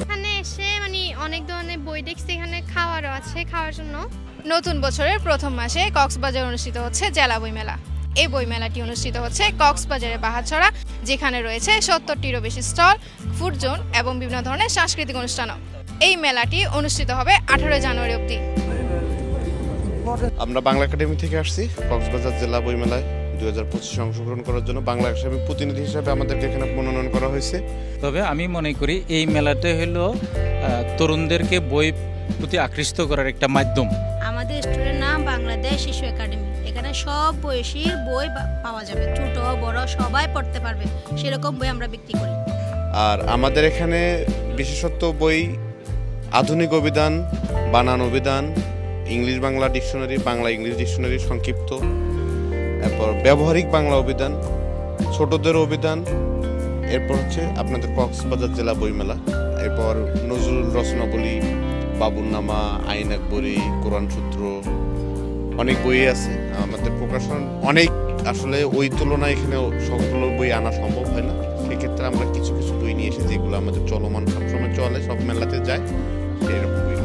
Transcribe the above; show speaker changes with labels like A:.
A: এখানে এসে মানে অনেক ধরনের বই দেখছি, এখানে খাওয়ারও আছে খাওয়ার জন্য।
B: নতুন বছরের প্রথম মাসে কক্সবাজার অনুষ্ঠিত হচ্ছে জেলা বইমেলা এই বইমেলাটি অনুষ্ঠিত হচ্ছে কক্সবাজারের বাহাছড়া যেখানে রয়েছে সত্তরটিরও বেশি স্টল, ফুড জোন এবং বিভিন্ন ধরনের সাংস্কৃতিক অনুষ্ঠানও। এই মেলাটি অনুষ্ঠিত হবে আঠারো জানুয়ারি অবধি।
C: আমরা বাংলা একাডেমি থেকে আসছি কক্সবাজার জেলা বইমেলায় দুই হাজার পঁচিশে অংশগ্রহণ করার জন্য বাংলা একাডেমি প্রতিনিধি হিসাবে আমাদেরকে এখানে মনোনয়ন করা হয়েছে।
D: তবে আমি মনে করি এই মেলাতে হলো তরুণদেরকে বই প্রতি আকৃষ্ট করার একটা মাধ্যম।
E: আমাদের স্টোরের নাম বাংলাদেশ শিশু একাডেমি। এখানে সব বয়সীর বই পাওয়া যাবে। ছোট বড় সবাই পড়তে পারবে। সেরকম বই আমরা বিক্রি করি।
C: আর আমাদের এখানে বিশেষত্ব বই আধুনিক অভিধান বানান অভিধান English Bangla dictionary Bangla English dictionary সংক্ষিপ্ত। এরপর ব্যবহারিক বাংলা অভিধান, ছোটদের অভিধান, এরপর হচ্ছে আপনাদের কক্সবাজার জেলা বইমেলা, এরপর নজরুল রচনাবলী বাবুরনামা আইন আকবরী, কোরআন সূত্র, অনেক বই আছে। আমাদের প্রকাশন অনেক, আসলে ওই তুলনায় এখানে সবগুলো বই আনা সম্ভব হয় না। সেক্ষেত্রে আমরা কিছু কিছু বই নিয়ে এসে যেগুলো আমাদের চলমান সবসময় চলে, সব মেলাতে যায় এরকম বইগুলো